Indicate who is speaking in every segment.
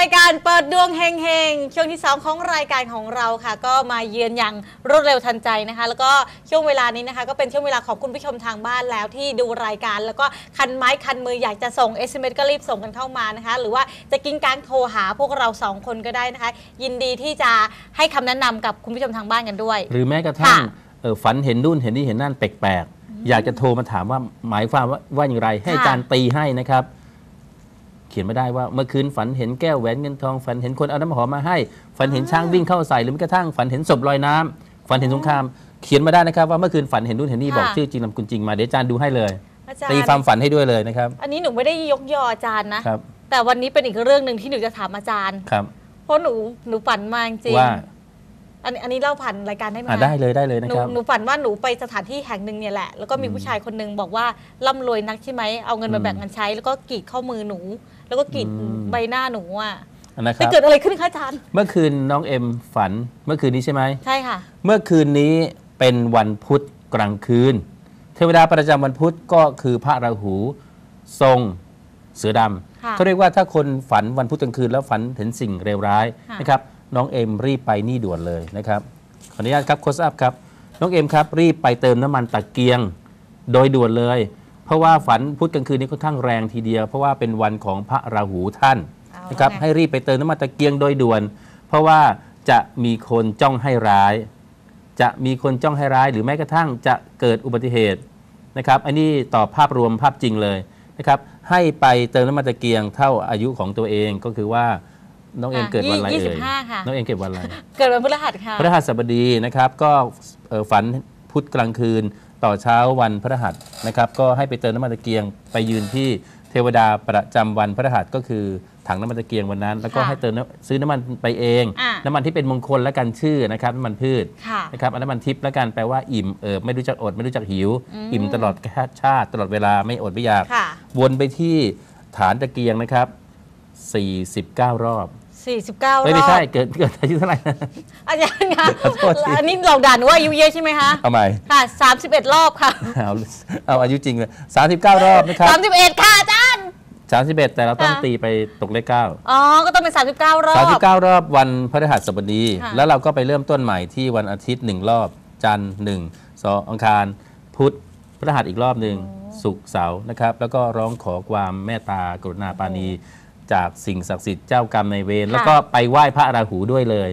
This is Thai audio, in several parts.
Speaker 1: รายการเปิดดวงเฮงเฮงช่วงที่ 2 ของรายการของเราค่ะ ก็มาเยือนอย่างรวดเร็วทันใจนะคะ แล้วก็ช่วงเวลานี้นะคะ ก็เป็นช่วงเวลาของคุณผู้ชมทางบ้านแล้วที่ดูรายการ แล้วก็คันไม้คันมืออยากจะส่ง SMS ก็รีบส่งกันเข้ามานะคะ หรือว่าจะกิ้งก้างโทรหาพวกเราสองคนก็ได้นะคะ ยินดีที่จะให้คำแนะนำกับคุณผู้ชมทางบ้านกันด้วย
Speaker 2: หรือแม้กระทั่ง
Speaker 1: ค่ะ
Speaker 2: เอ่อฝันเห็นนู่นเห็นนี่เห็นนั่นแปลกๆ อยากจะโทรมาถามว่าหมายความว่าว่าอย่างไรให้อาจารย์ตีให้นะครับ เขียนไม่ได้ว่าเมื่อคืนฝันเห็นแก้วแหวนเงินทองฝันเห็นคนเอาน้ำหอมมาให้ ฝันเห็นช้างวิ่งเข้าใส่หรือแม้กระทั่งฝันเห็นศพลอยน้ำฝันเห็นสงครามเขียนมาได้นะครับว่าเมื่อคืนฝันเห็นนู่นเห็นนี่บอกชื่อจริงนามกุลจริงมาเดี๋ยวอาจารย์ดูให้เลย
Speaker 1: อาจาร
Speaker 2: ตี
Speaker 1: ย์
Speaker 2: ความฝันให้ด้วยเลยนะครับ
Speaker 1: อันนี้หนูไม่ได้ยกยออาจารย์นะ
Speaker 2: ครับ
Speaker 1: แต่วันนี้เป็นอีกเรื่องหนึ่งที่หนูจะถามอาจารย์
Speaker 2: ครับ
Speaker 1: เพราะหนูหนูฝันมาจริง
Speaker 2: ว่า
Speaker 1: อันนี้อันนี้เล่าผ่านรายการได้ไหม
Speaker 2: อะ
Speaker 1: คะ
Speaker 2: ได้เลยได้เลยนะ
Speaker 1: หนู
Speaker 2: ครับ
Speaker 1: หนูฝันว่าหนูไปสถานที่แห่งหนึ่งเนี่ยแหละ แล้วก็มี
Speaker 2: อืม
Speaker 1: ผู้ชายคนหนึ่งบอกว่าร่ำรวยนักใช่ไหมเอาเงินมา
Speaker 2: อืม
Speaker 1: แบ่งกันใช้ แล้วก็กรีดข้อมือหนู แล้วก็กรีด
Speaker 2: อืม
Speaker 1: ใบหน้าหนูอะ
Speaker 2: นะค
Speaker 1: ไป
Speaker 2: รับ
Speaker 1: เกิดอะไรขึ้นคะอาจารย์
Speaker 2: เมื่อคืนน้องเอ็มฝันเมื่อคืนนี้ใช่ไหม
Speaker 1: ใช่ค่ะ
Speaker 2: เมื่อคืนนี้เป็นวันพุธกลางคืน เทวดาประจำวันพุธก็คือพระราหูทรงเสือด
Speaker 1: ค่ะำ
Speaker 2: เขาเรียกว่าถ้าคนฝันวันพุธกลางคืนแล้วฝันเห็นสิ่งเลวร้าย
Speaker 1: ค่ะ
Speaker 2: นะครับ น้องเอ็มรีบไปนี่ด่วนเลยนะครับขออนุญาตครับโคสอัพครับน้องเอ็มครับรีบไปเติมน้ำมันตะเกียงโดยด่วนเลย เพราะว่าฝันพุธกลางคืนนี้ค่อนข้างแรงทีเดียว เพราะว่าเป็นวันของพระราหูท่าน
Speaker 1: เอา
Speaker 2: นะครับ
Speaker 1: ไง
Speaker 2: ให้รีบไปเติมน้ำมันตะเกียงโดยด่วน เพราะว่าจะมีคนจ้องให้ร้าย จะมีคนจ้องให้ร้าย หรือแม้กระทั่งจะเกิดอุบัติเหตุนะครับอันนี้ต่อภาพรวมภาพจริงเลยนะครับให้ไปเติมน้ำมันตะเกียงเท่าอายุของตัวเองก็คือว่า น้องเอ็ม
Speaker 1: อะ
Speaker 2: เกิดวันอะไร
Speaker 1: ยี่สิ
Speaker 2: เอ่
Speaker 1: บ
Speaker 2: ย
Speaker 1: ห้าค่ะ
Speaker 2: น้องเอ็มเกิดวันอะไร
Speaker 1: เกิดวันพฤหัสค่ะ
Speaker 2: พระรหัสบดีนะครับก็เอ่อฝันพุธกลางคืนต่อเช้าวันพระรหัสนะครับก็ให้ไปเติมน้ำมันตะเกียงไปยืนที่เทวดาประจำวันพระรหัสก็คือถังน้ำมันตะเกียงวันนั้น แล้วก็
Speaker 1: ค่ะ
Speaker 2: ให้เติมน้ำซื้อน้ำมันไปเอง
Speaker 1: อะ
Speaker 2: น้ำมันที่เป็นมงคลและกันชื่อนะครับน้ำมันพืช
Speaker 1: ค่ะ
Speaker 2: นะครับอันน้ำมันทิพย์และกันแปลว่าอิ่มเอิบไม่รู้จักอดไม่รู้จักหิว
Speaker 1: อืม
Speaker 2: อิ่มตลอดชาติตลอดเวลาไม่อดไม่อยาก
Speaker 1: ค่ะ
Speaker 2: วนไปที่ฐานตะเกียงนะครับ 49 รอบ
Speaker 1: 49ร
Speaker 2: ไม่
Speaker 1: อ
Speaker 2: ไม่ใช่
Speaker 1: บ
Speaker 2: เกิดเกิดอายุเท่าไหร่นะ
Speaker 1: อาจารย์คะ
Speaker 2: ขอโทษที
Speaker 1: อันนี้เราด่าหนูว่าอายุเยอะใช่ไหมคะ
Speaker 2: เอาใหม่
Speaker 1: ค่ะ31 รอบค่ะ
Speaker 2: เอาเอาอายุจริงเลย39 รอบนะครับ
Speaker 1: 31 ค่ะอาจารย์
Speaker 2: 31 แต่เราต้อง
Speaker 1: ค่ะ
Speaker 2: ตีไปตกเลข9
Speaker 1: อ๋อ ก็ต้องเป็น 39 รอบ
Speaker 2: 39 รอบวันพฤหัสบดี
Speaker 1: ค่ะ
Speaker 2: แล้วเราก็ไปเริ่มต้นใหม่ที่วันอาทิตย์ 1 รอบ จันทร์1 2อังคาร พุธพฤหัสอีกรอบหนึ่งศุกร์เสาร์นะครับ แล้วก็ร้องขอความเมตตากรุณาปราณี จากสิ่งศักดิ์สิทธิ์เจ้ากรรมในายเวรแล้วก็ไปไหว้พระราหูด้วยเลย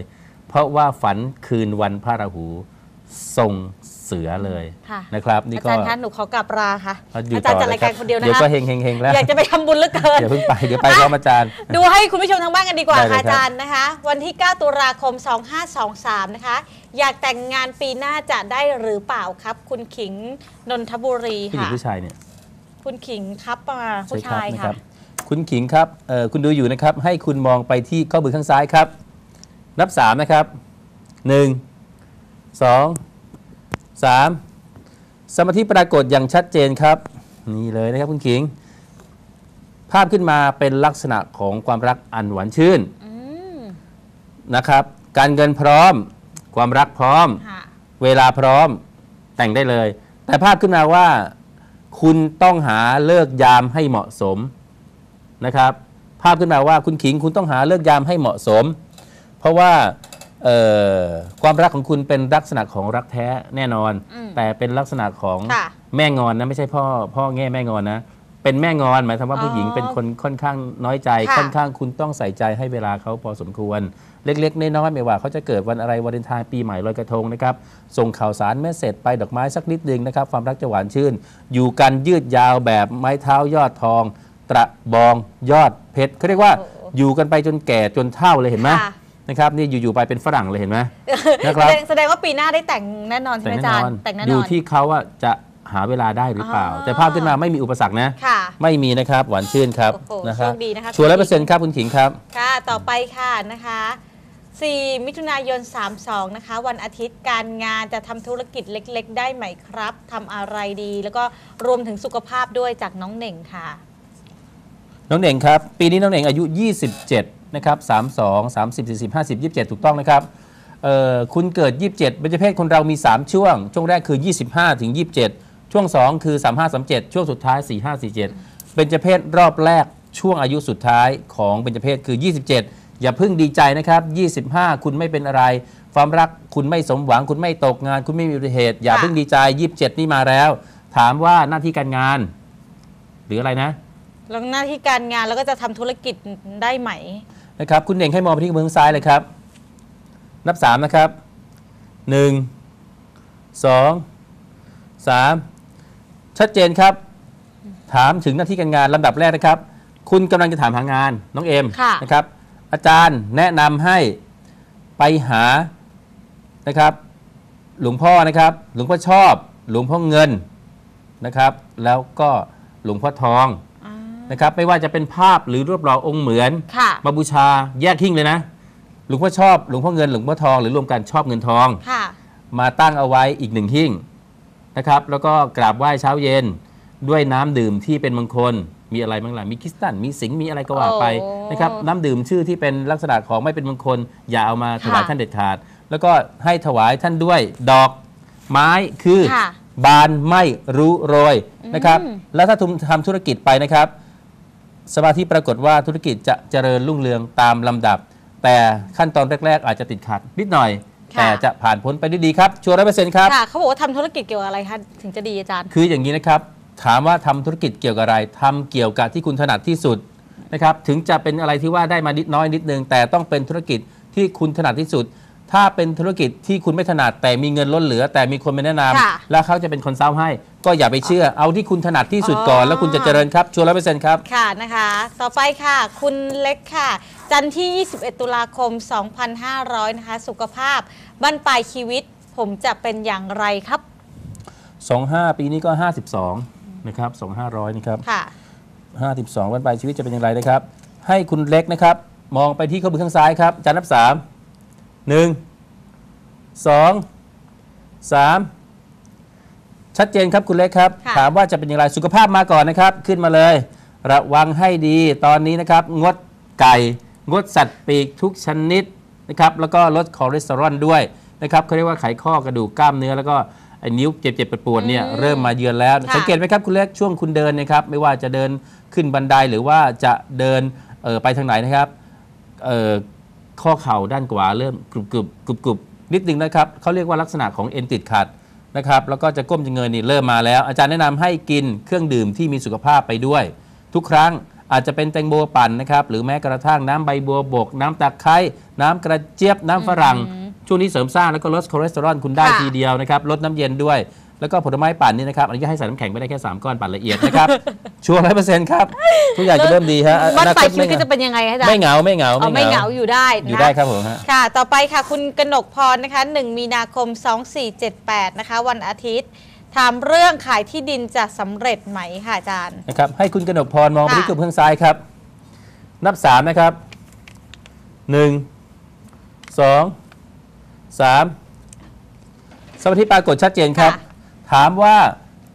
Speaker 2: เพราะว่าฝันคืนวันพระราหูทรงเสือเลย
Speaker 1: ค่ะ
Speaker 2: นะครับนี่
Speaker 1: อา
Speaker 2: ก็
Speaker 1: จารย์คะหนูขอกลับราค่ะ
Speaker 2: เอาอยู่
Speaker 1: อาจารย์
Speaker 2: ต่
Speaker 1: จัด
Speaker 2: อ
Speaker 1: รายการคนเดียวนะ
Speaker 2: เดี๋ยว
Speaker 1: คะ
Speaker 2: ก็เฮงเฮงเฮงแล้ว
Speaker 1: อยากจะไปทำบุญเหลือเกิน
Speaker 2: เดี๋ยวเพิ่งไปเดี๋ยวไปพร้อมอาจารย์
Speaker 1: ดูให้คุณผู้ชมทางบ้านกันดีกว่า
Speaker 2: ได้เลย
Speaker 1: ค่ะ
Speaker 2: ครับ
Speaker 1: อาจารย์นะคะ วันที่ 9 ตุลาคม 2523 นะคะ อยากแต่งงานปีหน้าจะได้หรือเปล่าครับ คุณขิงนนทบุรี
Speaker 2: ผู้หญิง
Speaker 1: ค่ะ
Speaker 2: ผู้ชายเนี่ย
Speaker 1: คุณขิงครับมาผู้
Speaker 2: ใช่ครับ
Speaker 1: ชาย
Speaker 2: นะ
Speaker 1: ค่ะ
Speaker 2: คุณขิงครับเอ่อคุณดูอยู่นะครับ ให้คุณมองไปที่ข้อมือข้างซ้ายครับ นับ 3 นะครับ 1 2 3 สมาธิปรากฏอย่างชัดเจนครับ นี่เลยนะครับคุณขิง ภาพขึ้นมาเป็นลักษณะของความรักอันหวานชื่น
Speaker 1: อืม
Speaker 2: นะครับ การเงินพร้อม ความรักพร้อม
Speaker 1: ค่ะ
Speaker 2: เวลาพร้อม แต่งได้เลย แต่ภาพขึ้นมาว่า คุณต้องหาเลิกยามให้เหมาะสม นะครับ ภาพขึ้นมาว่าคุณขิงคุณต้องหาเลิกยามให้เหมาะสม เพราะว่าเอ่อความรักของคุณเป็นลักษณะของรักแท้แน่นอน
Speaker 1: อืม
Speaker 2: แต่เป็นลักษณะของ
Speaker 1: ค่ะ
Speaker 2: แม่งอนนะไม่ใช่พ่อพ่อแง่แม่งอนนะเป็นแม่งอนหมายความว่า
Speaker 1: อ๋อ
Speaker 2: ผู้หญิงเป็นคนค่อนข้างน้อยใจ
Speaker 1: ค่ะ
Speaker 2: ค่อนข้างคุณต้องใส่ใจให้เวลาเขาพอสมควร เล็กๆน้อยๆไม่ว่าเขาจะเกิดวันอะไรวันเลนไทน์ปีใหม่ลอยกระทงนะครับส่งข่าวสารแม่เสร็จไปดอกไม้สักนิดนึงนะครับ ความรักจะหวานชื่น อยู่กันยืดยาวแบบไม้เท้ายอดทอง ตระบองยอดเพชรเขาเรียกว่า
Speaker 1: โอ้โห
Speaker 2: อยู่กันไปจนแก่จนเฒ่าเลยเห็นไหม
Speaker 1: ค่ะ
Speaker 2: นะครับนี่อยู่ๆไปเป็นฝรั่งเลยเห็นไหม นะค
Speaker 1: แส
Speaker 2: รับ
Speaker 1: ดงแสดงว่าปีหน้าได้แต่งแน่นอนใช่ไหมอาจารย์แต่งแน่นอน
Speaker 2: อยู่ที่เขาว่าจะหาเวลาได้หรือเปล่า
Speaker 1: อ๋อ
Speaker 2: แต่ภาพขึ้นมาไม่มีอุปสรรคนะ
Speaker 1: ค่ะ
Speaker 2: ไม่มีนะครับหวานชื่นครับ
Speaker 1: โอ้โห
Speaker 2: นะครั
Speaker 1: โชคดีนะคะ
Speaker 2: ชัวร์ร้อยเปอร์เซ็นต์ครับคุณขิงครับ
Speaker 1: ค่ะ ต่อไปค่ะนะคะ 4 มิถุนายน 32 นะคะ วันอาทิตย์การงานจะทำธุรกิจเล็ก ๆ ได้ไหมครับทำอะไรดี แล้วก็รวมถึงสุขภาพด้วยจากน้องเหน่งค่ะ
Speaker 2: น้องเหน่งครับ ปีนี้น้องเหน่งอายุ 27 นะครับ 32 30 40 50 27 ถูกต้องนะครับเอ่อคุณเกิด 27เบญจเพศคนเรามี 3 ช่วง ช่วงแรกคือ 25 ถึง 27 ช่วง 2 คือ 35 37 ช่วงสุดท้าย 45 47เบญจเพศรอบแรกช่วงอายุสุดท้ายของเบญจเพศคือ 27 อย่าเพิ่งดีใจนะครับ 25 คุณไม่เป็นอะไร ความรักคุณไม่สมหวัง คุณไม่ตกงาน คุณไม่มีอุบัติเหตุ อย่าเพิ่งดีใจ 27 นี่มาแล้ว ถามว่าหน้าที่การงาน หรืออะไรนะ
Speaker 1: แล้วหน้าที่การงานแล้วก็จะทำธุรกิจได้ไหม
Speaker 2: นะครับคุณเน่งให้มองไปที่มือข้างซ้ายเลยครับ นับ3นะครับ1 2 3ชัดเจนครับ ถามถึงหน้าที่การงานลำดับแรกนะครับ คุณกำลังจะถามหางานน้องเอ็ม
Speaker 1: ค่ะ
Speaker 2: นะครับ อาจารย์แนะนำให้ไปหานะครับ หลวงพ่อนะครับ หลวงพ่อชอบ หลวงพ่อเงินนะครับ แล้วก็หลวงพ่อทอง
Speaker 1: อ่า
Speaker 2: นะครับไม่ว่าจะเป็นภาพหรือรูปหล่อองค์เหมือน
Speaker 1: ค่ะ
Speaker 2: มาบูชาแยกทิ้งเลยนะ หลวงพ่อชอบหลวงพ่อเงินหลวงพ่อทองหรือรวมกันชอบเงินทอง
Speaker 1: ค่ะ
Speaker 2: มาตั้งเอาไว้อีกหนึ่งหิ้งนะครับ แล้วก็กราบไหว้เช้าเย็นด้วยน้ำดื่มที่เป็นมงคล มีอะไรบ้างล่ะมีคริสตัลมีสิงห์มีอะไรก็ว่าไป
Speaker 1: โอ้
Speaker 2: นะครับน้ำดื่มชื่อที่เป็นลักษณะของไม่เป็นมงคล อย่าเอามาถวาย
Speaker 1: ค่ะ
Speaker 2: ท่านเด็ดขาด แล้วก็ให้ถวายท่านด้วยดอกไม้คือ
Speaker 1: ค่ะ
Speaker 2: บานไม่รู้โรยนะครับ
Speaker 1: อืม
Speaker 2: แล้วถ้าทุมทำธุรกิจไปนะครับ สมาธิปรากฏว่าธุรกิจจะเจริญรุ่งเรืองตามลำดับ แต่ขั้นตอนแรก ๆ อาจจะติดขัดนิดหน่อย
Speaker 1: ค่ะ
Speaker 2: แต่จะผ่านพ้นไปได้ดีครับ ชัวร์ร้อยเปอร์เซ็นต์ครับ
Speaker 1: ค่ะเขาบอกว่าทำธุรกิจเกี่ยวกับอะไรคะถึงจะดีอาจารย์
Speaker 2: คืออย่างนี้นะครับถามว่าทำธุรกิจเกี่ยวกับอะไรทำเกี่ยวกับที่คุณถนัดที่สุดนะครับถึงจะเป็นอะไรที่ว่าได้มานิดน้อยนิดนึงแต่ต้องเป็นธุรกิจที่คุณถนัดที่สุด ถ้าเป็นธุรกิจที่คุณไม่ถนัดแต่มีเงินล้นเหลือ แต่มีคนมาแนะนำ
Speaker 1: ค่ะ
Speaker 2: แล้วเขาจะเป็นคนเซ้าให้ ก็อย่าไปเชื่อ เอาที่คุณถนัดที่สุดก่อน
Speaker 1: อ๋อ
Speaker 2: แล้วคุณจะเจริญครับชัวร์ร้อยเปอร์เซ็นต์ครับ
Speaker 1: ค่ะนะคะ ต่อไปค่ะ คุณเล็กค่ะ จันทร์ที่ 21 ตุลาคม 2500 นะคะ สุขภาพบั้นปลายชีวิต ผมจะเป็นอย่างไรครับ
Speaker 2: 25 ปีนี้ก็ 52 นะครับ2500นี่ครับ
Speaker 1: ค่ะ
Speaker 2: 52 วันปลายชีวิตจะเป็นอย่างไรนะครับ ให้คุณเล็กนะครับ มองไปที่ข้อมือข้างซ้ายครับอาจารย์นับ3 1 2 3 ชัดเจนครับคุณเล็กครับ
Speaker 1: ค่ะ
Speaker 2: ถามว่าจะเป็นอย่างไรสุขภาพมาก่อนนะครับ ขึ้นมาเลย ระวังให้ดีตอนนี้นะครับ งดไก่ งดสัตว์ปีกทุกชนิดนะครับ แล้วก็ลดคอเลสเตอรอลด้วยนะครับเขาเรียกว่าไขข้อกระดูกกล้ามเนื้อแล้วก็ไอ้นิ้วเจ็บๆปวดๆเนี่ย
Speaker 1: อืม
Speaker 2: เริ่มมาเยือนแล้ว
Speaker 1: ค่ะ
Speaker 2: สังเกตไหมครับคุณเล็กช่วงคุณเดินเนะครับ ไม่ว่าจะเดินขึ้นบันไดหรือว่าจะเดินเอ่อไปทางไหนนะครับเอ่อ ข้อเข่าด้านขวาเริ่มกรุบกรุบกรุบกรุบนิดนึงนะครับเขาเรียกว่าลักษณะของเอ็นติดขัดนะครับแล้วก็จะก้มจะเงยนี่เริ่มมาแล้ว อาจารย์แนะนำให้กินเครื่องดื่มที่มีสุขภาพไปด้วย ทุกครั้งอาจจะเป็นแตงโมปั่นนะครับหรือแม้กระทั่งน้ำใบบัวบก น้ำตะไคร้น้ำกระเจี๊ยบน้ำฝรั่งช่วงนี้เสริมสร้างแล้วก็ลดคอเลสเตอรอลคุณได้
Speaker 1: ค่ะ
Speaker 2: ทีเดียวนะครับลดน้ำเย็นด้วย แล้วก็ผลไม้ปั่นนี่นะครับอันนี้ให้ใส่น้ำแข็งไม่ได้แค่3ก้อนปั่นละเอียดนะครับ ชัวร์ร้อยเปอร์เซ็นต์ครับทุกอย่างจะเริ่มดีฮะ
Speaker 1: บั้น
Speaker 2: อนา
Speaker 1: ปลา
Speaker 2: ค
Speaker 1: ย
Speaker 2: ต
Speaker 1: ชีวิตก็จะเป็นยังไงคะอาจาร
Speaker 2: ไม่
Speaker 1: ย์
Speaker 2: เหงาไม่เหงา
Speaker 1: เอาไม่เหงาอยู่ได้
Speaker 2: อยู่
Speaker 1: นะ
Speaker 2: ได้ครับผมฮะ
Speaker 1: ค่ะ ต่อไปค่ะคุณกนกพรนะคะ 1 มีนาคม 2478 นะคะ วันอาทิตย์ถามเรื่องขายที่ดินจะสำเร็จไหมค่ะอาจารย์
Speaker 2: นะครับให้คุณกนกพรมองไปที่
Speaker 1: ค่ะ
Speaker 2: กลุ่มข้างซ้ายครับ นับ3นะครับ 1 2 3สมาธิปรากฏชัดเจนครับ
Speaker 1: ค่ะ
Speaker 2: ถามว่า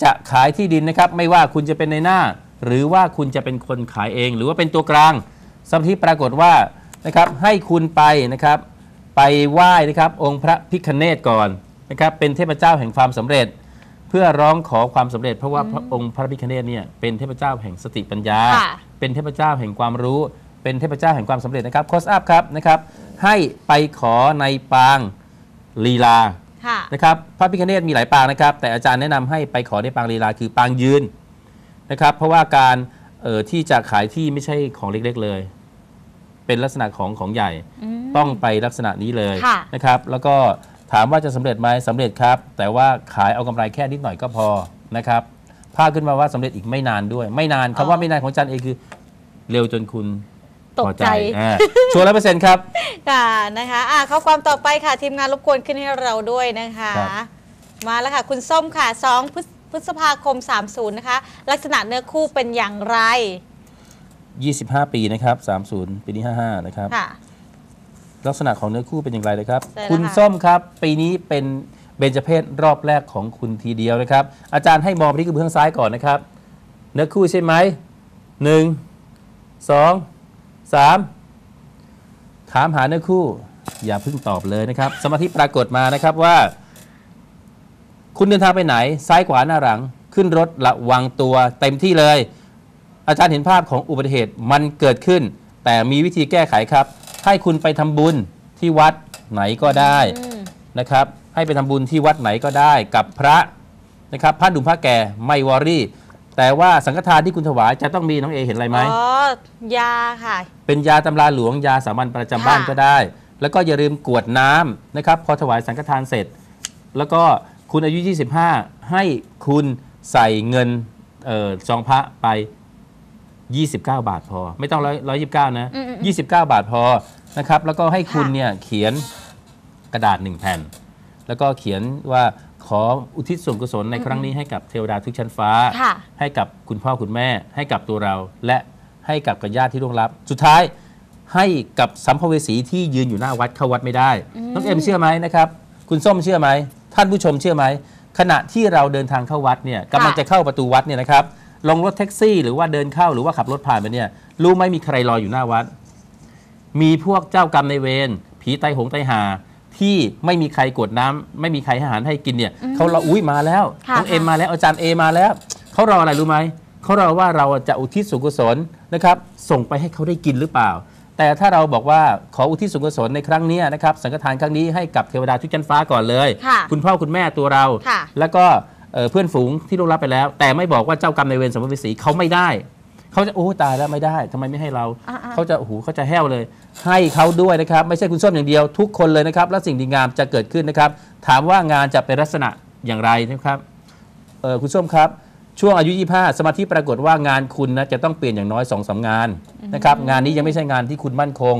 Speaker 2: จะขายที่ดินนะครับ ไม่ว่าคุณจะเป็นในหน้า หรือว่าคุณจะเป็นคนขายเอง หรือว่าเป็นตัวกลางสมาธิปรากฏว่านะครับให้คุณไปนะครับ ไปไหว้นะครับ องค์พระพิคเนตก่อนนะครับ เป็นเทพเจ้าแห่งความสำเร็จ เพื่อร้องขอความสำเร็จ เพราะว่าพระองค์พระพิคเนตเนี่ยเป็นเทพเจ้าแห่งสติปัญญา
Speaker 1: ค่ะ
Speaker 2: เป็นเทพเจ้าแห่งความรู้ เป็นเทพเจ้าแห่งความสำเร็จนะครับโคสอัพครับนะครับ ให้ไปขอในปางลีลา
Speaker 1: ค่ะ
Speaker 2: นะครับพระพิคเนตมีหลายปางนะครับ แต่อาจารย์แนะนำให้ไปขอในปางลีลาคือปางยืนนะครับ เพราะว่าการเอ่อที่จะขายที่ไม่ใช่ของเล็กๆเลย เป็นลักษณะของของใหญ่
Speaker 1: อืม
Speaker 2: ต้องไปลักษณะนี้เลย
Speaker 1: ค่ะ
Speaker 2: นะครับ แล้วก็ถามว่าจะสำเร็จไหมสำเร็จครับ แต่ว่าขายเอากำไรแค่นิดหน่อยก็พอนะครับภาพขึ้นมาว่าสำเร็จอีกไม่นานด้วย ไม่นานคำว่าไม่นานของอาจารย์เองคือ เร็วจนคุณ
Speaker 1: ตก
Speaker 2: พอ
Speaker 1: ใจ
Speaker 2: อ่าชัวร์ร้อยเปอร์เซ็นต์ครับ
Speaker 1: ค่ะนะคะอะข้อความต่อไปค่ะ ทีมงานรบกวนขึ้นให้เราด้วยนะคะ
Speaker 2: ครับ
Speaker 1: มาแล้วค่ะ คุณส้มค่ะ2พฤษพฤษภาคม 30 นะคะ ลักษณะเนื้อคู่เป็นอย่างไร
Speaker 2: 25 ปีนะครับ 30 ปีนี้ 55 นะครับ
Speaker 1: ค่ะ
Speaker 2: ลักษณะของเนื้อคู่เป็นอย่างไรนะครับ
Speaker 1: ใช่แล้ว
Speaker 2: คุณ
Speaker 1: ค่ะ
Speaker 2: ส้มครับ ปีนี้เป็นเบญจเพศรอบแรกของคุณทีเดียวนะครับ อาจารย์ให้มองไปที่กระเบื้องซ้ายก่อนนะครับ เนื้อคู่ใช่ไหมหนึ่งสอง สามถามหาเนื้อคู่ อย่าเพิ่งตอบเลยนะครับ สมาธิปรากฏมานะครับว่า คุณเดินทางไปไหน ซ้ายขวาหน้าหลัง ขึ้นรถระวังตัวเต็มที่เลย อาจารย์เห็นภาพของอุบัติเหตุมันเกิดขึ้น แต่มีวิธีแก้ไขครับ ให้คุณไปทำบุญที่วัดไหนก็ได้นะครับ ให้ไปทำบุญที่วัดไหนก็ได้ กับพระนะครับพระดุมพระแก่ไม่วอรี่ แต่ว่าสังฆทานที่คุณถวายจะต้องมีน้องเอเห็นอะไรไหม
Speaker 1: อ๋อยาค่ะ
Speaker 2: เป็นยาตำราหลวงยาสามัญประจำบ้าน
Speaker 1: ค่ะ
Speaker 2: ก็ได้ แล้วก็อย่าลืมกรวดน้ำนะครับ พอถวายสังฆทานเสร็จ แล้วก็คุณอายุ 25 ให้คุณใส่เงินเอ่อซองพระไป 29 บาทพอ ไม่ต้องร้อยยี่สิบเก้านะ
Speaker 1: อืมอืม
Speaker 2: 29 บาทพอนะครับ แล้วก็ให้คุณเนี่ยเขียนกระดาษหนึ่งแผ่น แล้วก็เขียนว่า ขออุทิศส่วนกุศลในครั้งนี้ให้กับเทวดาทุกชั้นฟ้า
Speaker 1: ค่ะ
Speaker 2: ให้กับคุณพ่อคุณแม่ ให้กับตัวเรา และให้กับกับญาติที่ร่วงรับ สุดท้ายให้กับสัมภเวสีที่ยืนอยู่หน้าวัดเข้าวัดไม่ได้ น้องเอ็มเชื่อไหมนะครับ คุณส้มเชื่อไหม ท่านผู้ชมเชื่อไหม ขณะที่เราเดินทางเข้าวัดเนี่ยกำลังจะเข้าประตูวัดเนี่ยนะครับ ลงรถแท็กซี่หรือว่าเดินเข้าหรือว่าขับรถผ่านไปเนี่ย รู้ไหมมีใครรออยู่หน้าวัด มีพวกเจ้ากรรมในายเวร ผีไตหงไตหา ที่ไม่มีใครกวดน้ำไม่มีใครให้อาหารให้กินเนี่ยเขารออุ้ยมาแล้ว
Speaker 1: ค่ะ
Speaker 2: น้องเอ็ม
Speaker 1: ค่ะ
Speaker 2: มาแล้วอาจารย์เอมาแล้วเขารออะไรรู้ไหมเขารอว่าเราจะอุทิศส่วนกุศลนะครับ ส่งไปให้เขาได้กินหรือเปล่า แต่ถ้าเราบอกว่าขออุทิศส่วนกุศลในครั้งเนี้ยนะครับสังฆทานครั้งนี้ให้กับเทวดาทุกชั้นฟ้าก่อนเลย
Speaker 1: ค่ะ
Speaker 2: คุณพ่อคุณแม่ตัวเรา
Speaker 1: ค่ะ
Speaker 2: แล้วก็เอ่อเพื่อนฝูงที่ล่วงลับไปแล้ว แต่ไม่บอกว่าเจ้ากรรมในายเวรสมภเวสีเขาไม่ได้เขาจะโอ้ตายแล้วไม่ได้ทำไมไม่ให้เรา
Speaker 1: อ่าๆ
Speaker 2: เขาจะโอ้โหเขาจะแห้วเลย ให้เขาด้วยนะครับ ไม่ใช่คุณส้มอย่างเดียวทุกคนเลยนะครับ และสิ่งดีงามจะเกิดขึ้นนะครับ ถามว่างานจะเป็นลักษณะอย่างไรนะครับเออคุณส้มครับ ช่วงอายุ 25 สมาธิปรากฏว่างานคุณนะจะต้องเปลี่ยนอย่างน้อย2อสงานนะครับงานนี้ยังไม่ใช่งานที่คุณมั่นคง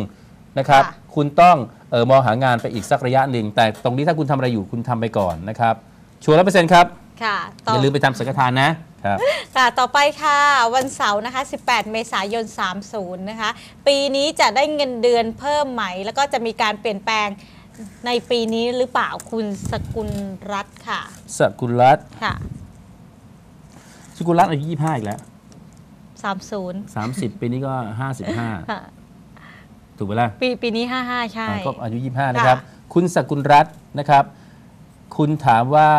Speaker 2: นะครับ
Speaker 1: ค่ะ
Speaker 2: คุณต้องเออมองหางานไปอีกสักระยะหนึ่งแต่ตรงนี้ถ้าคุณทำอะไรอยู่คุณทำไปก่อนนะครับชัวร์ร้อยเปอร์เซ็นต์ครับ
Speaker 1: ค่ะต่
Speaker 2: อย่าลืมไปทำสังฆทานนะ ครับ
Speaker 1: ค่ะต่อไปค่ะวันเสาร์นะคะ 18 เมษายน 30 นะคะ ปีนี้จะได้เงินเดือนเพิ่มไหม แล้วก็จะมีการเปลี่ยนแปลงในปีนี้หรือเปล่าคุณสกุลรัตน์ค่ะ
Speaker 2: สกุลรัตน์
Speaker 1: ค่ะ
Speaker 2: สกุลรัตน์อายุ25 อีกแล้ว
Speaker 1: 30
Speaker 2: 30 ปีนี้ก็ 55
Speaker 1: ค่ะ
Speaker 2: ถูกไหมล่ะ
Speaker 1: ปีปีนี้ 55 ใช่
Speaker 2: อ่าก็อายุ 25 นะครับ คุณสกุลรัตน์นะครับ คุณถามว่า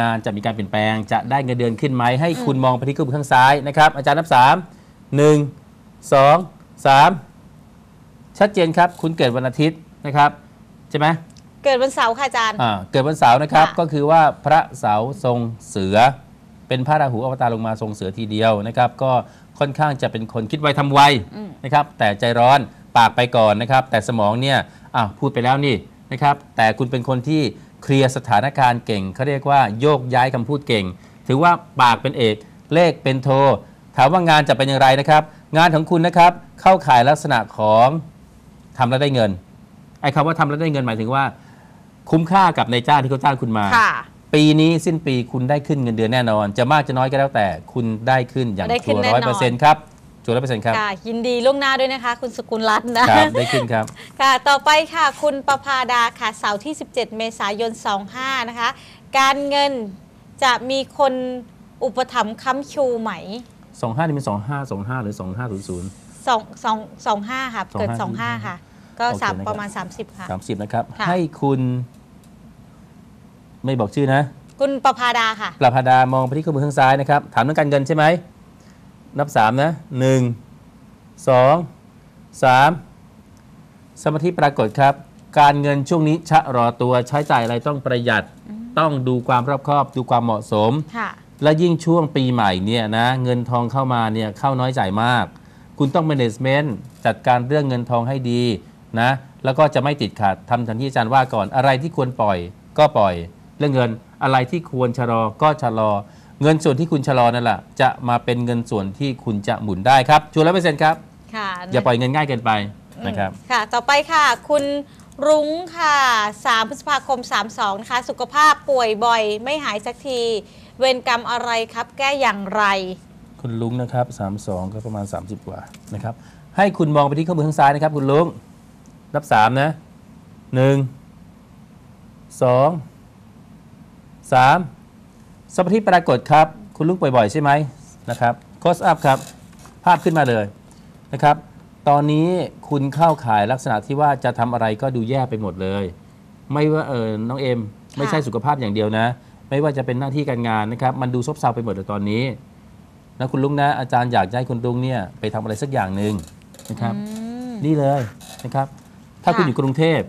Speaker 2: งานจะมีการเปลี่ยนแปลง จะได้เงินเดือนขึ้นไหมให้คุณมองไปที่กล้องข้างซ้ายนะครับอาจารย์นับ 3 1 2 3 ชัดเจนครับ คุณเกิดวันอาทิตย์นะครับใช่ไหม
Speaker 1: เกิดวันเสาร์ค่ะอาจารย์
Speaker 2: อ่าเกิดวันเสาร์นะครับ
Speaker 1: ค่ะ
Speaker 2: ก็คือว่าพระเสาร์ทรงเสือ เป็นพระราหูอวตารลงมาทรงเสือทีเดียวนะครับ ก็ค่อนข้างจะเป็นคนคิดไวทำไวนะครับ แต่ใจร้อนปากไปก่อนนะครับ แต่สมองเนี่ยอ้าวพูดไปแล้วนี่นะครับ แต่คุณเป็นคนที่ เคลียร์สถานการณ์เก่งเขาเรียกว่าโยกย้ายคำพูดเก่ง ถือว่าปากเป็นเอกเลขเป็นโท ถามว่างานจะเป็นอย่างไรนะครับ งานของคุณนะครับเข้าข่ายลักษณะของทำแล้วได้เงินไอ้คำว่าทำแล้วได้เงินหมายถึงว่า คุ้มค่ากับนายจ้างที่เขาจ้างคุณมา
Speaker 1: ค่ะ
Speaker 2: ปีนี้สิ้นปีคุณได้ขึ้นเงินเดือนแน่นอน จะมากจะน้อยก็แล้วแต่คุณได้ขึ้นอย่าง
Speaker 1: ได้ขึ้
Speaker 2: ชั
Speaker 1: น
Speaker 2: วร์
Speaker 1: แน่
Speaker 2: ร้อย
Speaker 1: น
Speaker 2: เปอ
Speaker 1: อ
Speaker 2: ร์
Speaker 1: น
Speaker 2: เซ็นต์ครับ ชัวร์ร้อยเปอร์เซ็นต์ครับ
Speaker 1: ค่ะยินดีล่วงหน้าด้วยนะคะ คุณสกุลรัตน์นะ ครับ
Speaker 2: ได้ขึ้นครับ
Speaker 1: ค่ะ ต่อไปค่ะ คุณประภาดาค่ะ เสาร์ที่ 17 เมษายน 25 นะคะ การเงินจะมีคนอุปถัมภ์ค้ำชูไหม
Speaker 2: 25นี่เป็น25 25 หรือ 2500
Speaker 1: 2 2 25 ค่ะ เกิด
Speaker 2: 25
Speaker 1: 25ค่ะ ก็
Speaker 2: โอเค
Speaker 1: สาม
Speaker 2: นะครับ
Speaker 1: ประมาณ 30 ค่ะ
Speaker 2: 30 นะครับ
Speaker 1: ค่ะ
Speaker 2: ให้คุณ ไม่บอกชื่อนะ
Speaker 1: คุณประภาดาค่ะ
Speaker 2: ประภาดามองไปที่ข้อมือข้างซ้ายนะครับ ถามเรื่องการเงินใช่ไหม นับ 3 นะ 1 2 3 สมาธิปรากฏครับ การเงินช่วงนี้ชะรอตัวใช้จ่ายอะไรต้องประหยัดต้องดูความรอบคอบดูความเหมาะสม
Speaker 1: ค่ะ
Speaker 2: และยิ่งช่วงปีใหม่เนี่ยนะเงินทองเข้ามาเนี่ยเข้าน้อยจ่ายมาก คุณต้อง management จัดการเรื่องเงินทองให้ดีนะแล้วก็จะไม่ติดขัดทำทันที่อาจารย์ว่าก่อนอะไรที่ควรปล่อยก็ปล่อย เรื่องเงินอะไรที่ควรชะลอก็ชะลอ เงินส่วนที่คุณชะลอนั่นแหละจะมาเป็นเงินส่วนที่คุณจะหมุนได้ครับชัวร์ร้อยเปอร์เซ็นต์ครับ
Speaker 1: ค่ะ
Speaker 2: อย่าปล่อยเงินง่ายเกินไปนะครับ
Speaker 1: ค่ะ ต่อไปค่ะ คุณรุ้งค่ะ 3 พฤษภาคม 32 นะคะ สุขภาพป่วยบ่อย ไม่หายสักที เวรกรรมอะไรครับ แก้อย่างไร
Speaker 2: คุณลุงนะครับ 32 ก็ประมาณ 30 กว่านะครับ ให้คุณมองไปที่ข้อมือข้างซ้ายนะครับ คุณลุงนับ 3 นะ 1 2 3 สมาธิปรากฏครับ คุณลุงป่วยบ่อยใช่ไหมนะครับโคสอัพครับ ภาพขึ้นมาเลยนะครับ ตอนนี้คุณเข้าข่ายลักษณะที่ว่าจะทำอะไรก็ดูแย่ไปหมดเลย ไม่ว่าเออน้องเอ็มไม่ใช่สุขภาพอย่างเดียวนะ ไม่ว่าจะเป็นหน้าที่การงานนะครับ มันดูซบเซาไปหมดเลยตอนนี้นะคุณลุงนะอาจารย์อยากจะให้คุณลุงเนี่ยไปทำอะไรสักอย่างหนึ่งนะครับ
Speaker 1: อืม
Speaker 2: นี่เลยนะครับ ถ้า
Speaker 1: ค่ะ
Speaker 2: คุณอยู่กรุงเทพ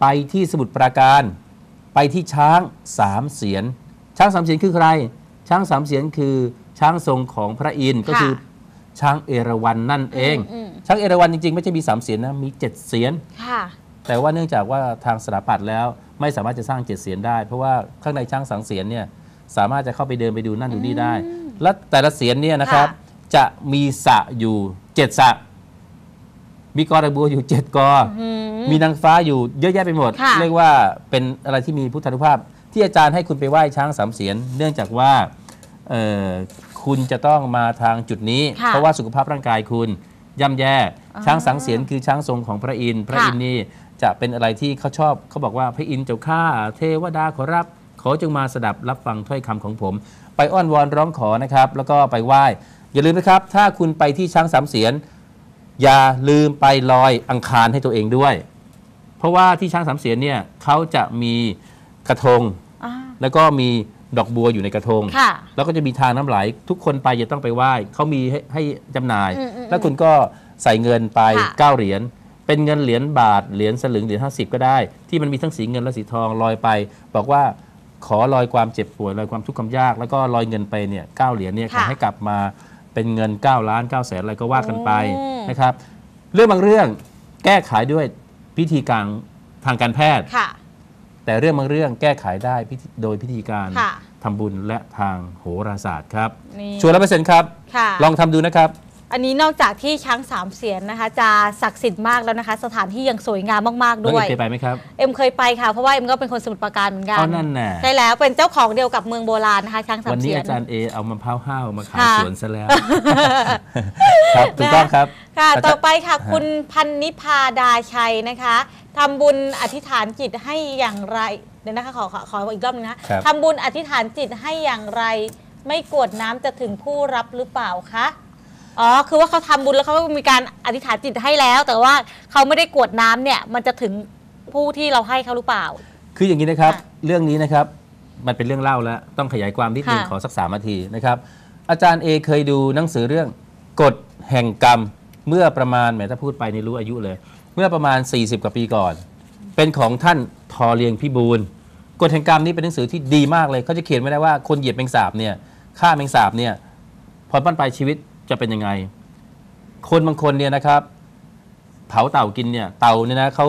Speaker 2: ไปที่สมุทรปราการ ไปที่ช้างสามเสียน ช้างสามเสียนคือใคร ช้างสามเสียนคือช้างทรงของพระอินทร์ก็คือช้างเอราวัณนั่นเอง
Speaker 1: อืม
Speaker 2: ช้างเอราวัณจริงๆ ไม่ใช่มีสามเสียนนะมีเจ็ดเสียน
Speaker 1: ค่ะ
Speaker 2: แต่ว่าเนื่องจากว่าทางสถาปัตย์แล้วไม่สามารถจะสร้างเจ็ดเสียนได้ เพราะว่าข้างในช้างสังเสียนเนี่ยสามารถจะเข้าไปเดินไปดูนั่นดูนี่ได้ และแต่ละเสียนเนี่ยนะครับ
Speaker 1: ค่ะ
Speaker 2: จะมีสระอยู่เจ็ดสระมีกอระบัวอยู่เจ็ดกออ
Speaker 1: อืม
Speaker 2: มีนางฟ้าอยู่เยอะแยะไปหมด
Speaker 1: ค่ะ
Speaker 2: เรียกว่าเป็นอะไรที่มีพุทธานุภาพ ที่อาจารย์ให้คุณไปไหว้ช้างสามเสียน เนื่องจากว่าเอ่อคุณจะต้องมาทางจุดนี้
Speaker 1: ค่ะ
Speaker 2: เพราะว่าสุขภาพร่างกายคุณย่ำแย่ ช้างสังเสียนคือช้างทรงของพระอินทร์พระ
Speaker 1: ค่ะ
Speaker 2: อินทร์นี่จะเป็นอะไรที่เขาชอบเขาบอกว่าพระอินทร์เจ้าข้าเทวดาขอรับขอจงมาสดับรับฟังถ้อยคำของผม ไปอ้อนวอนร้องขอนะครับ แล้วก็ไปไหว้ อย่าลืมนะครับ ถ้าคุณไปที่ช้างสามเสียน อย่าลืมไปลอยอังคารให้ตัวเองด้วย เพราะว่าที่ช้างสามเสียนเนี่ยเขาจะมี กระทง
Speaker 1: อ่า
Speaker 2: แล้วก็มีดอกบัวอยู่ในกระทง
Speaker 1: ค่ะ
Speaker 2: แล้วก็จะมีทางน้ำไหล ทุกคนไปจะต้องไปไหว้เขามีให้ให้จำหน่าย
Speaker 1: อืมอืม
Speaker 2: แล้วคุณก็ใส่เงินไป
Speaker 1: ค่ะ
Speaker 2: 9เหรียญเป็นเงินเหรียญบาทเหรียญสลึงเหรียญ50ก็ได้ ที่มันมีทั้งสีเงินและสีทองลอยไป บอกว่าขอลอยความเจ็บป่วยลอยความทุกข์ความยาก แล้วก็ลอยเงินไปเนี่ยเเหรียญเนี่ยขอ
Speaker 1: ค่ะ
Speaker 2: ให้กลับมาเป็นเงิน 9 ล้าน9แสนอะไรก็ว่ากันไป
Speaker 1: อืม
Speaker 2: นะครับ เรื่องบางเรื่องแก้ไขด้วยพิธีการทางการแพทย์
Speaker 1: ค่ะ
Speaker 2: แต่เรื่องบางเรื่องแก้ไขได้พิธีโดยพิธีการ
Speaker 1: ค่ะ
Speaker 2: ทำบุญและทางโหราศาสตร์ครับ
Speaker 1: นี่
Speaker 2: ชัวร์ร้อยเปอร์เซ็นต์ครับ
Speaker 1: ค่ะ
Speaker 2: ลองทำดูนะครับ
Speaker 1: อันนี้นอกจากที่ช้างสามเสียนนะคะ จะศักดิ์สิทธิ์มากแล้วนะคะ สถานที่ยังสวยงามมากๆ
Speaker 2: น้อง
Speaker 1: ด้ว
Speaker 2: เอ็
Speaker 1: ย
Speaker 2: มเคยไปไหมครับ
Speaker 1: เอ็มเคยไปค่ะ เพราะว่าเอ็มก็เป็นคนสมุทรปราการเหมือนกัน
Speaker 2: อ๋อนั่นน่ะ
Speaker 1: ใช่แล้วเป็นเจ้าของเดียวกับเมืองโบราณนะคะช้างสา
Speaker 2: วั
Speaker 1: ม
Speaker 2: นนี้
Speaker 1: เสียน
Speaker 2: อาจารย์เอเอามะพร้าวห้าวมาขาย
Speaker 1: ค่ะ
Speaker 2: สวนซะแล้วครับถูกต้องครับ
Speaker 1: ค่ะ
Speaker 2: อาจารย์
Speaker 1: ต่อไปค่ะ
Speaker 2: ฮะ
Speaker 1: คุณพันนิพาดาชัยนะคะทำบุญอธิษฐานจิตให้อย่างไรเดี๋ยวนะคะขอขอขออีกรอบนึงนะคะ
Speaker 2: ครับ
Speaker 1: ทำบุญอธิษฐานจิตให้อย่างไร ไม่กรวดน้ำจะถึงผู้รับหรือเปล่าคะ อ๋อ คือว่าเขาทำบุญแล้วเขาก็มีการอธิษฐานจิตให้แล้ว แต่ว่าเขาไม่ได้กรวดน้ำเนี่ย มันจะถึงผู้ที่เราให้เขาหรือเปล่า
Speaker 2: คืออย่างนี้นะครับ
Speaker 1: ค่ะ
Speaker 2: เรื่องนี้นะครับ มันเป็นเรื่องเล่าแล้ว ต้องขยายความนิดนึง
Speaker 1: ค่ะ
Speaker 2: ขอสักสามนาทีนะครับ อาจารย์เอเคยดูหนังสือเรื่องกฎแห่งกรรม เมื่อประมาณแหมถ้าพูดไปนี่รู้อายุเลย เมื่อประมาณ 40 กว่าปีก่อน เป็นของท่านทอเลียงพิบูลกฎแห่งกรรมนี้เป็นหนังสือที่ดีมากเลยเขาจะเขียนไว้ได้ว่าคนเหยียบแมงสาบเนี่ยฆ่าแมงสาบเนี่ยพอปั้นปลายชีวิต จะเป็นยังไง คนบางคนเนี่ยนะครับ เผาเต่ากินเนี่ยเต่าเนี่ยนะเขา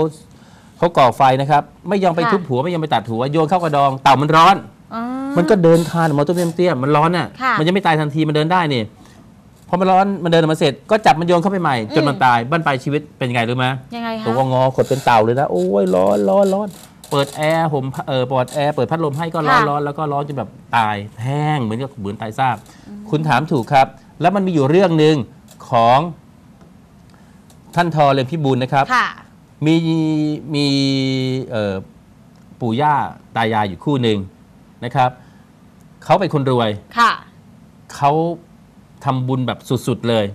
Speaker 2: เขาก่อไฟนะครับ ไม่ยอมไป
Speaker 1: ค่ะ
Speaker 2: ทุบหัวไม่ยอมไปตัดหัวโยนเข้ากระดอง เต่ามันร้อน
Speaker 1: อ๋อ
Speaker 2: มันก็เดินคานออกมาตัวเตี้ยๆมันร้อนน่ะ
Speaker 1: ค่ะ
Speaker 2: มันยังไม่ตายทันทีมันเดินได้นี่พอมันร้อนมันเดินออกมาเสร็จก็จับมันโยนเข้าไปใหม่จนมันตายบ้านปลายชีวิตเป็นยังไงรู้ไหม
Speaker 1: ยังไงคะ
Speaker 2: ตัวงอขดเป็นเต่าเลยนะโอ้ยร้อนร้อนร้อนเปิดแอร์ผมเออเปิดแอร์เปิดพัดลมให้ก็ร้อน
Speaker 1: ค่ะ
Speaker 2: ร้อนแล้วก็ร้อนจนแบบตายแห้งเหมือนกับเหมือนตายซากคุณถามถูกครับ แล้วมันมีอยู่เรื่องหนึ่งของท่านทอเรนพิบูลนะครับ
Speaker 1: ค่ะ
Speaker 2: มีมีเอ่อปู่ย่าตายายอยู่คู่หนึ่งนะครับ เขาเป็นคนรวย
Speaker 1: ค่ะ
Speaker 2: เขาทำบุญแบบสุดๆเลย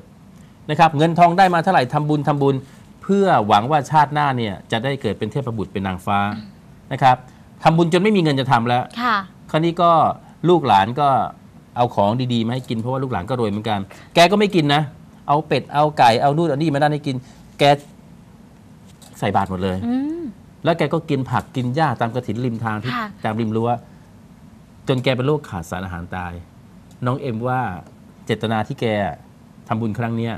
Speaker 2: นะครับ เงินทองได้มาเท่าไหร่ทำบุญทำบุญ เพื่อหวังว่าชาติหน้าเนี่ยจะได้เกิดเป็นเทพบุตรเป็นนางฟ้านะครับทำบุญจนไม่มีเงินจะทำแล้ว
Speaker 1: ค่ะ
Speaker 2: คราวนี้ก็ลูกหลานก็ เอาของดีๆมาให้กินเพราะว่าลูกหลานก็รวยเหมือนกัน แกก็ไม่กินนะ เอาเป็ดเอาไก่เอานู่นเอานี่มาด้านให้กิน แกใส่บาตรหมดเลย
Speaker 1: อืม
Speaker 2: แล้วแกก็กินผักกินหญ้าตามกระถินริมทางที่
Speaker 1: ค่ะ
Speaker 2: ตามริมรั้วจนแกเป็นโรคขาดสารอาหารตาย น้องเอ็มว่าเจตนาที่แกทำบุญครั้งเนี้ย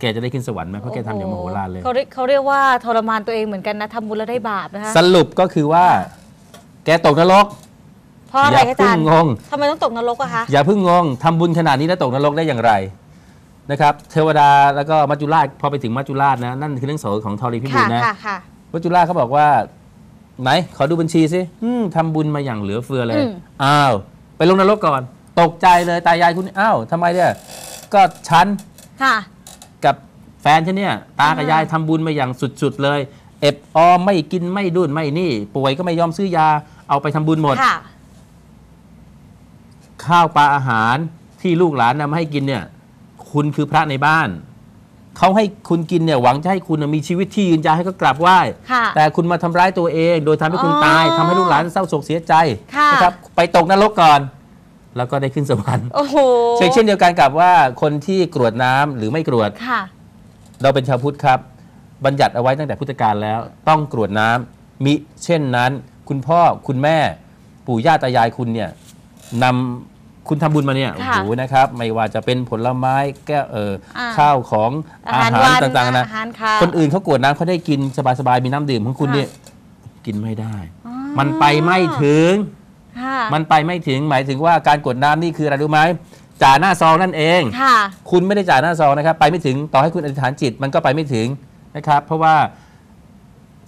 Speaker 2: แกจะได้ขึ้นสวรรค์ไหมเพราะแกทำอย่างมโหฬารเลย
Speaker 1: เขาเรียกเขาเรียกว่าทรมานตัวเองเหมือนกันนะทำบุญแล้วได้บาปนะคะ
Speaker 2: สรุปก็คือว่า แกตกนรก
Speaker 1: เพราะอะ
Speaker 2: อ
Speaker 1: ไร
Speaker 2: ย่า
Speaker 1: คะอา
Speaker 2: เพิ่
Speaker 1: จางรย์
Speaker 2: งง
Speaker 1: ทำไมต้องตกนรกอะคะ
Speaker 2: อย่าเพิ่งงงทำบุญขนาดนี้แล้วตกนรกได้อย่างไรนะครับ เทวดาแล้วก็มัจจุราชพอไปถึงมัจจุราชนะ นั่นคือเรื่องโสของทอรีพิบู
Speaker 1: ค่ะ
Speaker 2: ลนะ
Speaker 1: ค่ะ ค่ะ
Speaker 2: มัจจุราชเขาบอกว่า ไหน ขอดูบัญชีสิอืมทำบุญมาอย่างเหลือเฟือเลย
Speaker 1: อืม
Speaker 2: อ้าว ไปลงนรกก่อน ตกใจเลยตายายคุณ อ้าวทำไมเนี่ย ก็ฉัน
Speaker 1: ค่ะ
Speaker 2: กับแฟนฉันเนี่ย ตากับยายทำบุญมาอย่างสุดๆเลย เอ็บออมไม่กินไม่ดุนไม่นี่ ป่วยก็ไม่ยอมซื้อยา เอาไปทำบุญหมด
Speaker 1: ค่ะ
Speaker 2: ข้าวปลาอาหารที่ลูกหลานนำมาให้กินเนี่ยคุณคือพระในบ้านเขาให้คุณกินเนี่ยหวังจะให้คุณน่ะมีชีวิตที่ยืนยาวให้เขากราบไหว้
Speaker 1: ค่ะ
Speaker 2: แต่คุณมาทำร้ายตัวเอง โดยทำให้คุณ
Speaker 1: อ๋อ
Speaker 2: ตายทำให้ลูกหลานเศร้าโศกเสียใจ
Speaker 1: ค่ะ
Speaker 2: นะครับไปตกนรกก่อน แล้วก็ได้ขึ้นสวรรค์
Speaker 1: โอ้โห
Speaker 2: เช่นเช่นเดียวกันกับว่าคนที่กรวดน้ำหรือไม่กรวด
Speaker 1: ค่ะ
Speaker 2: เราเป็นชาวพุทธครับ บัญญัติเอาไว้ตั้งแต่พุทธกาลแล้ว ต้องกรวดน้ำมิเช่นนั้น คุณพ่อคุณแม่ ปู่ย่าตายายคุณเนี่ยนำ คุณทำบุญมาเนี่ยโอ้
Speaker 1: ค่ะ
Speaker 2: โหนะครับ ไม่ว่าจะเป็นผลไม้แก้วเออ
Speaker 1: อ่า
Speaker 2: ข้าวของอาหาร
Speaker 1: วัน
Speaker 2: ต่างๆนะ
Speaker 1: อาหารค่ะ
Speaker 2: คนอื่นเขากรวดน้ำเขาได้กินสบายๆมีน้ำดื่มของคุณ
Speaker 1: ค่ะ
Speaker 2: เนี่ยกินไม่ได้
Speaker 1: อ๋อ
Speaker 2: มันไปไม่ถึง
Speaker 1: ค่ะ
Speaker 2: มันไปไม่ถึงหมายถึงว่าการกรวดน้ำนี่คืออะไรรู้ไหมจ่าหน้าซองนั่นเอง
Speaker 1: ค่ะ
Speaker 2: คุณไม่ได้จ่ายหน้าซองนะครับ ไปไม่ถึงต่อให้คุณอธิษฐานจิตมันก็ไปไม่ถึงนะครับ เพราะว่า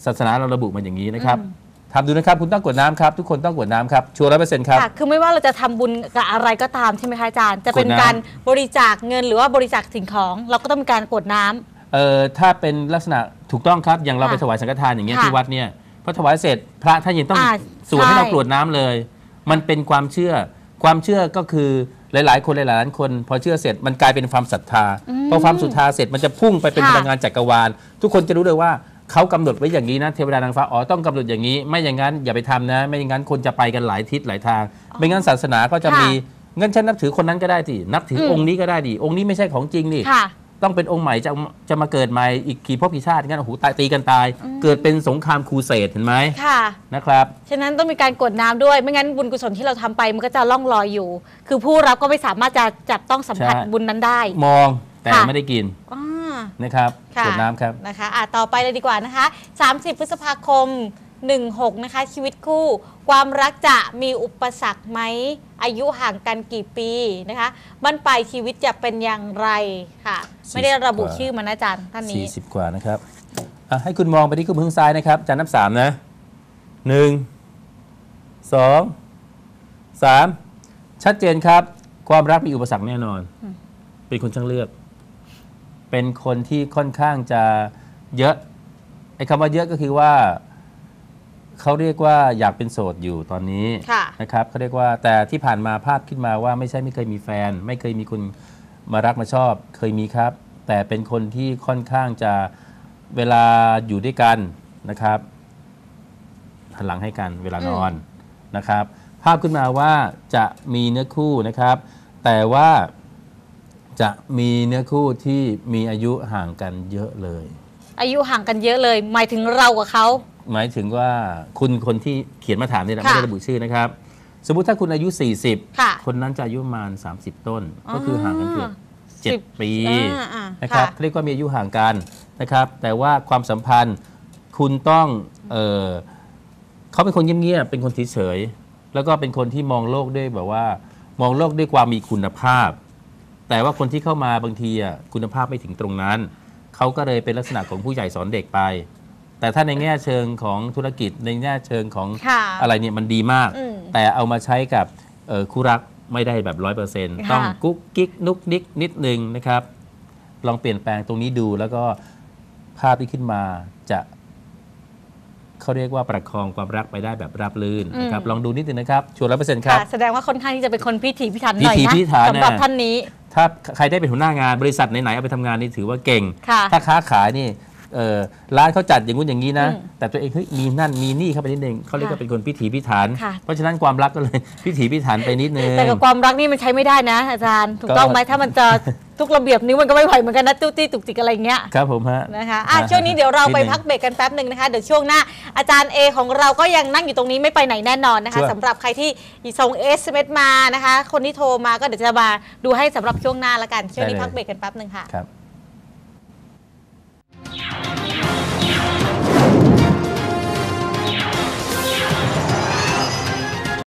Speaker 2: ศาสนาเราระบุมันอย่างนี้นะครับ
Speaker 1: อืม
Speaker 2: ทำดูนะครับ คุณต้องกรวดน้ำครับ ทุกคนต้องกรวดน้ำครับชัวร์ร้อยเปอร์เซ็นต์ครับ
Speaker 1: ค่ะคือไม่ว่าเราจะทำบุญกับอะไรก็ตามใช่ไหมคะอาจารย์ จะเป็น
Speaker 2: กรวดน้ำ
Speaker 1: การบริจาคเงินหรือว่าบริจาคสิ่งของ เราก็ต้องมีการกรวดน้ำ
Speaker 2: เอ่อถ้าเป็นลักษณะถูกต้องครับ อย่างเรา
Speaker 1: ค่ะ
Speaker 2: ไปถวายสังฆทานอย่างเงี้ย
Speaker 1: ค่ะ
Speaker 2: ที่วัดเนี่ยพอถวายเสร็จพระท่านยังต้อง
Speaker 1: อ่า
Speaker 2: สวดให้
Speaker 1: ใช่
Speaker 2: เรากรวดน้ำเลย มันเป็นความเชื่อ ความเชื่อก็คือหลาย ๆ คนหลายๆล้านคน พอเชื่อเสร็จมันกลายเป็นความศรัทธา
Speaker 1: อืม
Speaker 2: พอความศรัทธาเสร็จมันจะพุ่งไปเป็น
Speaker 1: ค่ะ
Speaker 2: พลังงานจักรวาล ทุกคนจะรู้เลยว่า เขากำหนดไว้อย่างนี้นะเทวดานางฟ้าอ๋อต้องกำหนดอย่างนี้ ไม่อย่างนั้นอย่าไปทำนะ ไม่อย่างนั้นคนจะไปกันหลายทิศหลายทาง ไม่งั้นศาสนาก็จะ
Speaker 1: ค่ะ
Speaker 2: มีงั้นฉันนับถือคนนั้นก็ได้สินับถืออ
Speaker 1: ม
Speaker 2: องค์นี้ก็ได้ดิองค์นี้ไม่ใช่ของจริงนี่
Speaker 1: ค่ะ
Speaker 2: ต้องเป็นองค์ใหม่จะจะมาเกิดใหม่อีกกี่ภพกี่ชาติงั้นโอ้โหตายตีกันตาย
Speaker 1: อืม
Speaker 2: เกิดเป็นสงครามครูเสดเห็นไหม
Speaker 1: ค่ะ
Speaker 2: นะครับ
Speaker 1: ฉะนั้นต้องมีการกรวดน้ำด้วยไม่งั้นบุญกุศลที่เราทำไปมันก็จะล่องลอยอยู่ คือผู้รับก็ไม่สามารถจะจับต้องสัมผัส
Speaker 2: ใช่
Speaker 1: บุญนั้นได้
Speaker 2: มองแต่
Speaker 1: ค่ะ
Speaker 2: ไม่ได้กิน
Speaker 1: อ่า
Speaker 2: นะครับ
Speaker 1: ค่ะ
Speaker 2: กดน้ำครับ
Speaker 1: นะคะอะต่อไปเลยดีกว่านะคะ 30 พฤษภาคม 16 นะคะ ชีวิตคู่ ความรักจะมีอุปสรรคไหม อายุห่างกันกี่ปีนะคะบ้านปลายชีวิตจะเป็นอย่างไรค่ะ ไม่ได้ระบุ
Speaker 2: กว่า
Speaker 1: ชื่อมันนะอาจารย์ท่านนี้
Speaker 2: 40 กว่านะครับอะให้คุณมองไปที่คุณมือข้างซ้ายนะครับจานนับสามนะหนึ่งสองสามชัดเจนครับ ความรักมีอุปสรรคแน่นอน
Speaker 1: อืม
Speaker 2: เป็นคนช่างเลือก เป็นคนที่ค่อนข้างจะเยอะไอ้คำว่าเยอะก็คือว่าเขาเรียกว่าอยากเป็นโสดอยู่ตอนนี้
Speaker 1: ค่ะ
Speaker 2: นะครับเขาเรียกว่าแต่ที่ผ่านมาภาพขึ้นมาว่าไม่ใช่ไม่เคยมีแฟน ไม่เคยมีคนมารักมาชอบ เคยมีครับ แต่เป็นคนที่ค่อนข้างจะเวลาอยู่ด้วยกันนะครับหันหลังให้กันเวลานอนนะครับ ภาพขึ้นมาว่าจะมีเนื้อคู่นะครับ แต่ว่า จะมีเนื้อคู่ที่มีอายุห่างกันเยอะเลย
Speaker 1: อายุห่างกันเยอะเลย หมายถึงเรากับเขา
Speaker 2: หมายถึงว่าคุณคนที่เขียนมาถามนี่แหละ
Speaker 1: ค่ะ
Speaker 2: ไม่ได้ระบุชื่อนะครับ สมมุติถ้าคุณอายุ 40
Speaker 1: ค่ะ
Speaker 2: คนนั้นจะอายุประมาณ 30 ต้น ก็คือห่างกันเกือบ
Speaker 1: สิบ
Speaker 2: 7ปี
Speaker 1: อ่าอ่า
Speaker 2: นะครับ
Speaker 1: ค่ะ
Speaker 2: เรียกว่ามีอายุห่างกันนะครับ แต่ว่าความสัมพันธ์คุณต้องเออเขาเป็นคนเงียบๆเป็นคนเฉยๆแล้วก็เป็นคนที่มองโลกด้วยแบบว่า มองโลกด้วยความมีคุณภาพ แต่ว่าคนที่เข้ามาบางทีอะคุณภาพไม่ถึงตรงนั้น เขาก็เลยเป็นลักษณะของผู้ใหญ่สอนเด็กไป แต่ถ้าในแง่เชิงของธุรกิจในแง่เชิงของ
Speaker 1: ค่ะ
Speaker 2: อะไรเนี่ยมันดีมาก
Speaker 1: อืม
Speaker 2: แต่เอามาใช้กับเอ่อคู่รักไม่ได้แบบร้อยเปอร์เซ็นต์
Speaker 1: ค่ะ
Speaker 2: ต้องกุ๊กกิ๊กนุกนิกนิดนึงนะครับ ลองเปลี่ยนแปลงตรงนี้ดูแล้วก็ภาพที่ขึ้นมาจะเขาเรียกว่าประคองความรักไปได้แบบราบรื่นนะครับ
Speaker 1: อืม
Speaker 2: ลองดูนิดนึงนะครับชัวร์ร้อยเปอร์เซ็นต์ครับ
Speaker 1: ค่ะแสดงว่าค่อนข้างที่จะเป็นคนพิถีพิถันหน่อย
Speaker 2: พิถี
Speaker 1: นะ
Speaker 2: พิถัน
Speaker 1: สำหรับ
Speaker 2: น่ะ
Speaker 1: ท่านนี้
Speaker 2: ถ้าใครได้เป็นหัวหน้างานบริษัทไหนๆเอาไปทำงานนี่ถือว่าเก่ง
Speaker 1: ค่ะ
Speaker 2: ถ้าค้าขายนี่เอ่อ ร้านเขาจัดอย่างงู้นอย่างนี้นะ
Speaker 1: อืม
Speaker 2: แต่ตัวเองเฮ้ยมีนั่นมีนี่เข้าไปนิดนึงเขาเรียกว่า
Speaker 1: ค่ะ
Speaker 2: เป็นคนพิถีพิถัน
Speaker 1: ค่ะ
Speaker 2: เพราะฉะนั้นความรักก็เลยพิถีพิถันไปนิดนึง
Speaker 1: แต่กับความรักนี่มันใช้ไม่ได้นะ อาจารย์ถูก
Speaker 2: ก็
Speaker 1: ต้องไหมถ้ามันจะทุกระเบียบนิ้วมันก็ไม่ไหวเหมือนกันนะตุ้ตี้ตุกติกอะไรอย่างเงี้ย
Speaker 2: ครับผมฮะ
Speaker 1: นะคะอะ
Speaker 2: อ่า
Speaker 1: ช่วงนี้เดี๋ยวเราไป
Speaker 2: นิดนึง
Speaker 1: พักเบรกกันแป๊บหนึ่งนะคะ เดี๋ยวช่วงหน้า อาจารย์เอของเราก็ยังนั่งอยู่ตรงนี้ไม่ไปไหนแน่นอนนะคะ
Speaker 2: ครับ
Speaker 1: สำหรับใครที่ส่งเอสเมมานะคะ คนที่โทรมาก็เดี๋ยวจะมาดูให้สำหรับช่วงหน้าละกัน ช่วงนี้พักเบรกกันแป๊บหนึ่งค่ะ
Speaker 2: ครับ Podcast.